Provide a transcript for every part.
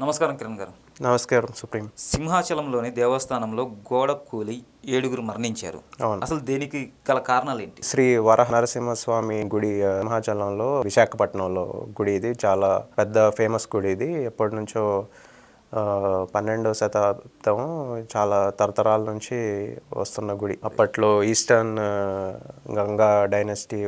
నమస్కారం కిరణ్ గారు. నమస్కారం సుప్రీం. సింహాచలంలోని దేవస్థానంలో గోడ కూలి ఏడుగురు మరణించారు. అసలు దీనికి గల కారణాలు ఏంటి శ్రీ వరహ నరసింహస్వామి గుడి సింహాచలంలో విశాఖపట్నంలో గుడి ఇది. చాలా పెద్ద ఫేమస్ గుడి ఇది. ఎప్పటి నుంచో పన్నెండవ శతాబ్దం చాలా తరతరాల నుంచి వస్తున్న గుడి. అప్పట్లో ఈస్టర్న్ గంగా డైనస్టీ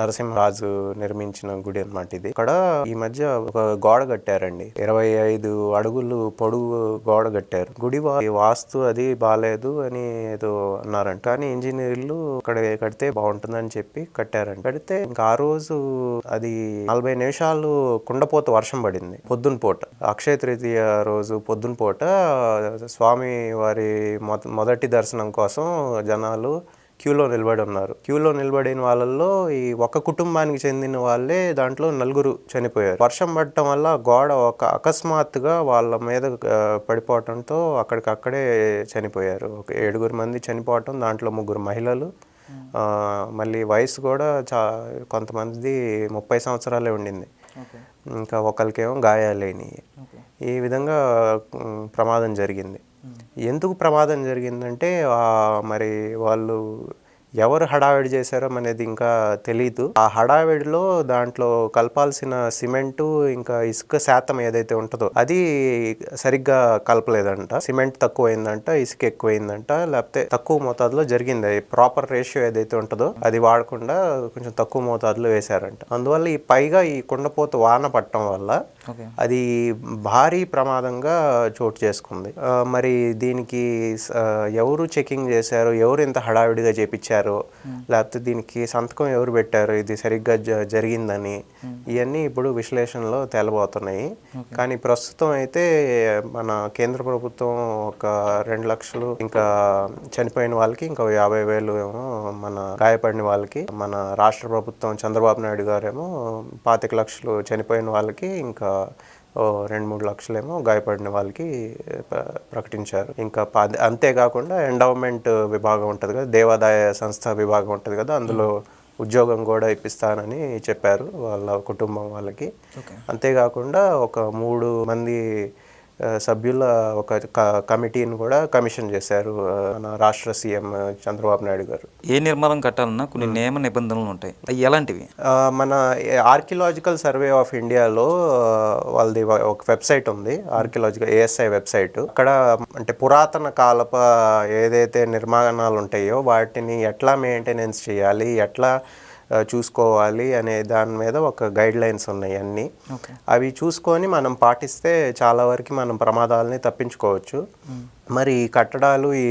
నరసింహరాజు నిర్మించిన గుడి అన్నమాట ఇది. ఇక్కడ ఈ మధ్య ఒక గోడ కట్టారండి. ఇరవై ఐదు అడుగులు పొడుగు గోడ కట్టారు. గుడి వాస్తు అది బాగాలేదు అని ఏదో అన్నారంట. కానీ ఇంజనీర్లు ఇక్కడ కడితే బాగుంటుందని చెప్పి కట్టారంట. కడితే ఇంకా ఆ రోజు అది నలభై నిమిషాలు కుండపోత వర్షం పడింది. పొద్దున పూట. అక్షయ తృతీయ రోజు పొద్దున పూట స్వామి వారి మొద- మొదటి దర్శనం కోసం జనాలు క్యూలో నిలబడి ఉన్నారు. క్యూలో నిలబడిన వాళ్ళల్లో ఈ ఒక కుటుంబానికి చెందిన వాళ్ళే దాంట్లో నలుగురు చనిపోయారు. వర్షం పడటం వల్ల గోడ ఒక అకస్మాత్తుగా వాళ్ళ మీద పడిపోవటంతో అక్కడికక్కడే చనిపోయారు. ఒక ఏడుగురు మంది చనిపోవటం దాంట్లో ముగ్గురు మహిళలు. మళ్ళీ వయసు కూడా చా కొంతమంది ముప్పై సంవత్సరాలే ఉండింది. ఇంకా ఒకరికేమో గాయాలైనవి ఈ విధంగా ప్రమాదం జరిగింది. ఎందుకు ప్రమాదం జరిగిందంటే మరి వాళ్ళు ఎవరు హడావిడి చేశారో అనేది ఇంకా తెలియదు ఆ హడావిడిలో దాంట్లో కలపాల్సిన సిమెంటు ఇంకా ఇసుక శాతం ఏదైతే ఉంటుందో అది సరిగ్గా కలపలేదంట. సిమెంట్ తక్కువైందంట ఇసుక ఎక్కువైందంట లేకపోతే తక్కువ మోతాదులో జరిగింది. ప్రాపర్ రేషియో ఏదైతే ఉంటుందో అది వాడకుండా కొంచెం తక్కువ మోతాదులో వేశారంట. అందువల్ల ఈ పైగా ఈ కుండపోత వాన పట్టడం వల్ల అది భారీ ప్రమాదంగా చోటు చేసుకుంది. మరి దీనికి ఎవరు చెకింగ్ చేశారు? ఎవరు ఇంత హడావిడిగా చేపించారు? లేకపోతే దీనికి సంతకం ఎవరు పెట్టారు? ఇది సరిగ్గా జ- జరిగిందని ఇవన్నీ ఇప్పుడు విశ్లేషణలో తేలబోతున్నాయి. కానీ ప్రస్తుతం అయితే మన కేంద్ర ప్రభుత్వం ఒక రెండు లక్షలు ఇంకా చనిపోయిన వాళ్ళకి ఇంకా యాభై వేలు ఏమో మన గాయపడిన వాళ్ళకి మన రాష్ట్ర ప్రభుత్వం చంద్రబాబు నాయుడు గారేమో పాతిక లక్షలు చనిపోయిన వాళ్ళకి ఇంకా ఓ రెండు మూడు లక్షలేమో గాయపడిన వాళ్ళకి ప్ర- ప్రకటించారు. ఇంకా అంతేకాకుండా ఎండోమెంట్ విభాగం ఉంటుంది కదా దేవాదాయ సంస్థ విభాగం ఉంటుంది కదా అందులో ఉద్యోగం కూడా ఇప్పిస్తానని చెప్పారు వాళ్ళ కుటుంబం వాళ్ళకి. అంతేకాకుండా ఒక మూడు మంది సభ్యుల ఒక కమిటీని కూడా కమిషన్ చేశారు మన రాష్ట్ర సీఎం చంద్రబాబు నాయుడు గారు. ఏ నిర్మాణం కట్టాలన్నా కొన్ని నియమ నిబంధనలు ఉంటాయి. అవి ఎలాంటివి? మన ఆర్కియలాజికల్ సర్వే ఆఫ్ ఇండియాలో వాళ్ళది ఒక- వెబ్సైట్ ఉంది ఆర్కియలాజికల్ ఏఎస్ఐ వెబ్సైట్. అక్కడ అంటే పురాతన కాలప ఏదైతే నిర్మాణాలు ఉంటాయో వాటిని ఎట్లా మెయింటెనెన్స్ చేయాలి ఎట్లా చూసుకోవాలి అనే దాని మీద ఒక గైడ్ లైన్స్ ఉన్నాయి అన్నీ. అవి చూసుకొని మనం పాటిస్తే చాలా వరకు మనం ప్రమాదాలని తప్పించుకోవచ్చు. మరి ఈ కట్టడాలు ఈ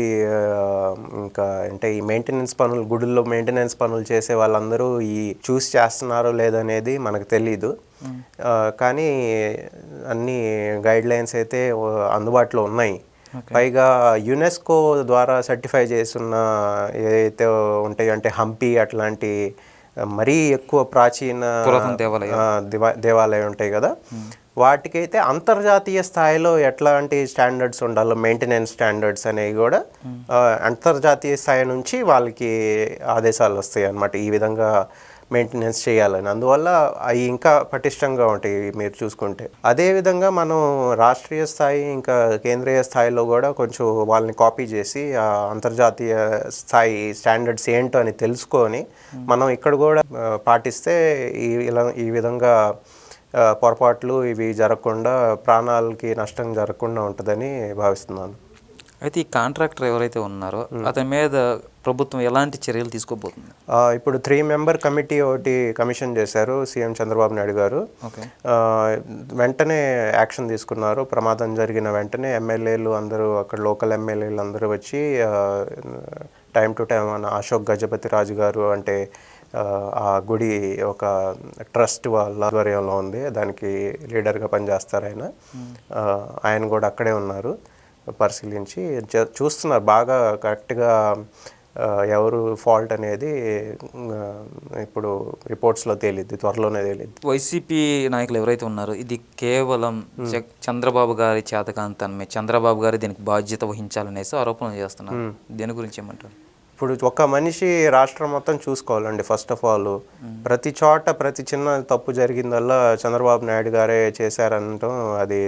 ఇంకా అంటే ఈ మెయింటెనెన్స్ పనులు గుడుల్లో మెయింటెనెన్స్ పనులు చేసే వాళ్ళందరూ ఈ చూస్ చేస్తున్నారో లేదనేది మనకు తెలీదు. కానీ అన్ని గైడ్ లైన్స్ అయితే అందుబాటులో ఉన్నాయి. పైగా యునెస్కో ద్వారా సర్టిఫై చేస్తున్న ఏదైతే ఉంటాయో అంటే హంపి అట్లాంటి మరీ ఎక్కువ ప్రాచీన పురాతన దేవాలయాలు. ఆ, దివా- దేవాలయం ఉంటాయి కదా. వాటికైతే అంతర్జాతీయ స్థాయిలో ఎట్లాంటి స్టాండర్డ్స్ ఉండాలో మెయింటెనెన్స్ స్టాండర్డ్స్ అనేవి కూడా ఆ, అంతర్జాతీయ స్థాయి నుంచి వాళ్ళకి ఆదేశాలు వస్తాయి అన్నమాట. ఈ విధంగా మెయింటెనెన్స్ చేయాలని. అందువల్ల అవి ఇంకా పటిష్టంగా ఉంటాయి మీరు చూసుకుంటే. అదేవిధంగా మనం రాష్ట్రీయ స్థాయి ఇంకా కేంద్రీయ స్థాయిలో కూడా కొంచెం వాళ్ళని కాపీ చేసి ఆ అంతర్జాతీయ స్థాయి స్టాండర్డ్స్ ఏంటో అని తెలుసుకొని మనం ఇక్కడ కూడా పాటిస్తే ఈ ఇలా ఈ విధంగా పొరపాట్లు ఇవి జరగకుండా ప్రాణాలకి నష్టం జరగకుండా ఉంటుందని భావిస్తున్నాను. అయితే ఈ కాంట్రాక్టర్ ఎవరైతే ఉన్నారో అతని మీద ప్రభుత్వం ఎలాంటి చర్యలు తీసుకోబోతుంది? ఇప్పుడు త్రీ మెంబర్ కమిటీ ఒకటి కమిషన్ చేశారు సీఎం చంద్రబాబు నాయుడు గారు. వెంటనే యాక్షన్ తీసుకున్నారు. ప్రమాదం జరిగిన వెంటనే ఎమ్మెల్యేలు అందరూ అక్కడ లోకల్ ఎమ్మెల్యేలు అందరూ వచ్చి టైం టు టైం మన అశోక్ గజపతి రాజు గారు అంటే ఆ, గుడి ఒక ట్రస్ట్ వాళ్ళ ఆధ్వర్యంలో ఉంది. దానికి లీడర్గా పనిచేస్తారు ఆయన. ఆయన కూడా అక్కడే ఉన్నారు. పరిశీలించి చూస్తున్నారు. బాగా కరెక్ట్గా ఎవరు ఫాల్ట్ అనేది ఇప్పుడు రిపోర్ట్స్లో తేలిద్ది త్వరలోనే తేలిద్ది. వైసీపీ నాయకులు ఎవరైతే ఉన్నారో ఇది కేవలం చంద్రబాబు గారి చేతకాంతనమే చంద్రబాబు గారి దీనికి బాధ్యత వహించాలనేసి ఆరోపణలు చేస్తున్నారు. దీని గురించి ఏమంటారు? ఇప్పుడు ఒక మనిషి రాష్ట్రం మొత్తం చూసుకోవాలండి ఫస్ట్ ఆఫ్ ఆల్. ప్రతి చోట ప్రతి చిన్న తప్పు జరిగిందల్లా చంద్రబాబు నాయుడు గారే చేశారనటం అది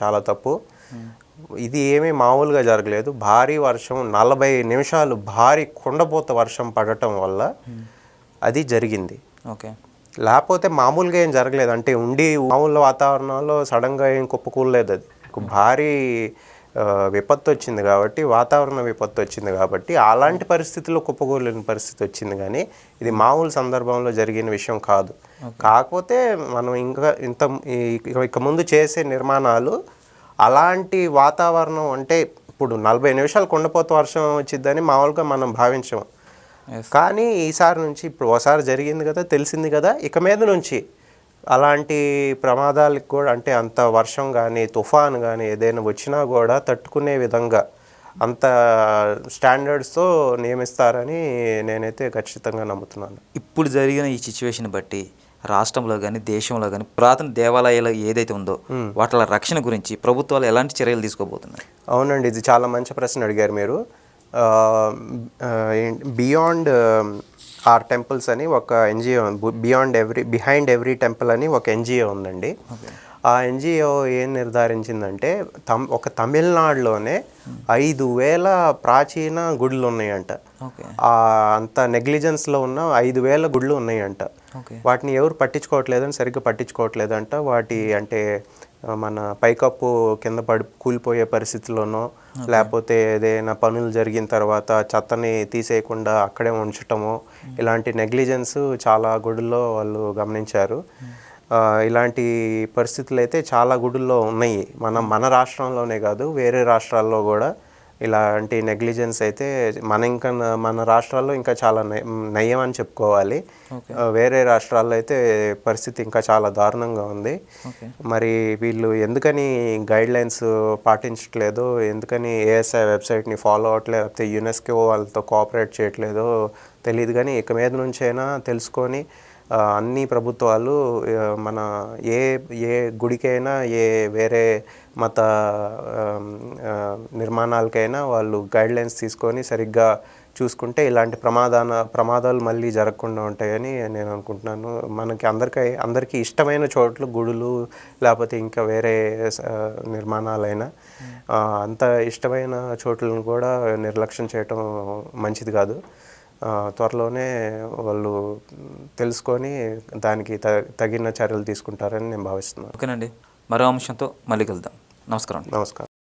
చాలా తప్పు. ఇది ఏమీ మామూలుగా జరగలేదు. భారీ వర్షం నలభై నిమిషాలు భారీ కుండపోత వర్షం పడటం వల్ల అది జరిగింది. ఓకే. లేకపోతే మామూలుగా ఏం జరగలేదు. అంటే ఉండి మామూలు వాతావరణంలో సడన్గా ఏం కుప్పకూడలేదు అది. ఒక భారీ విపత్తు వచ్చింది కాబట్టి వాతావరణ విపత్తు వచ్చింది కాబట్టి అలాంటి పరిస్థితుల్లో కుప్పకూలేని పరిస్థితి వచ్చింది కానీ ఇది మామూలు సందర్భంలో జరిగిన విషయం కాదు. కాకపోతే మనం ఇంకా ఇంత ఇక ముందు చేసే నిర్మాణాలు అలాంటి వాతావరణం అంటే ఇప్పుడు నలభై నిమిషాలు కుండపోత వర్షం వచ్చిద్దని మామూలుగా మనం భావించాం. కానీ ఈసారి నుంచి ఇప్పుడు ఒకసారి జరిగింది కదా తెలిసింది కదా ఇక మీద నుంచి అలాంటి ప్రమాదాలకు కూడా అంటే అంత వర్షం కానీ తుఫాన్ కానీ ఏదైనా వచ్చినా కూడా తట్టుకునే విధంగా అంత స్టాండర్డ్స్తో నియమిస్తారని నేనైతే ఖచ్చితంగా నమ్ముతున్నాను. ఇప్పుడు జరిగిన ఈ సిచ్యువేషన్ బట్టి రాష్ట్రంలో కానీ దేశంలో కానీ పురాతన దేవాలయాలు ఏదైతే ఉందో వాటి రక్షణ గురించి ప్రభుత్వాలు ఎలాంటి చర్యలు తీసుకోబోతున్నాయి? అవునండి ఇది చాలా మంచి ప్రశ్న అడిగారు మీరు. బియాండ్ ఆర్ టెంపుల్స్ అని ఒక NGO beyond every behind every temple అని ఒక ఎన్జిఓ ఉందండి. ఆ ఎన్జిఓ ఏం నిర్ధారించిందంటే తమ్ ఒక తమిళనాడులోనే ఐదు వేల ప్రాచీన గుడులు ఉన్నాయంట అంత నెగ్లిజెన్స్లో ఉన్న ఐదు వేల గుళ్ళు ఉన్నాయంట వాటిని ఎవరు పట్టించుకోవట్లేదని సరిగ్గా పట్టించుకోవట్లేదంట. వాటి అంటే మన పైకప్పు కింద పడి కూలిపోయే పరిస్థితిలోనో లేకపోతే ఏదైనా పనులు జరిగిన తర్వాత చెత్తని తీసేయకుండా అక్కడే ఉంచటము ఇలాంటి నెగ్లిజెన్స్ చాలా గుడుల్లో వాళ్ళు గమనించారు. ఇలాంటి పరిస్థితులు అయితే చాలా గుడుల్లో ఉన్నాయి. మన మన రాష్ట్రంలోనే కాదు వేరే రాష్ట్రాల్లో కూడా ఇలాంటి నెగ్లిజెన్స్ అయితే మన ఇంకా మన రాష్ట్రాల్లో ఇంకా చాలా నయ- అని చెప్పుకోవాలి. వేరే రాష్ట్రాల్లో అయితే పరిస్థితి ఇంకా చాలా దారుణంగా ఉంది. మరి వీళ్ళు ఎందుకని గైడ్ లైన్స్ పాటించట్లేదు? ఎందుకని ఏఎస్ఐ వెబ్సైట్ని ఫాలో అవ్వట్లేదు లేకపోతే యునెస్కో వాళ్ళతో కోఆపరేట్ చేయట్లేదో తెలియదు కానీ ఇక మీద నుంచైనా తెలుసుకొని అన్ని ప్రభుత్వాలు మన ఏ ఏ గుడికైనా ఏ వేరే మత నిర్మాణాలకైనా వాళ్ళు గైడ్లైన్స్ తీసుకొని సరిగ్గా చూసుకుంటే ఇలాంటి ప్రమాదాన ప్రమాదాలు మళ్ళీ జరగకుండా ఉంటాయని నేను అనుకుంటున్నాను. మనకి అందరికీ అందరికీ ఇష్టమైన చోట్లు గుడులు లేకపోతే ఇంకా వేరే స- నిర్మాణాలైనా అంత ఇష్టమైన చోట్లను కూడా నిర్లక్ష్యం చేయటం మంచిది కాదు. త్వరలోనే వాళ్ళు తెలుసుకొని దానికి తగిన చర్యలు తీసుకుంటారని నేను భావిస్తున్నాను. ఓకేనండి. మరో అంశంతో మళ్ళీ కలుద్దాం. నమస్కారం నమస్కారం.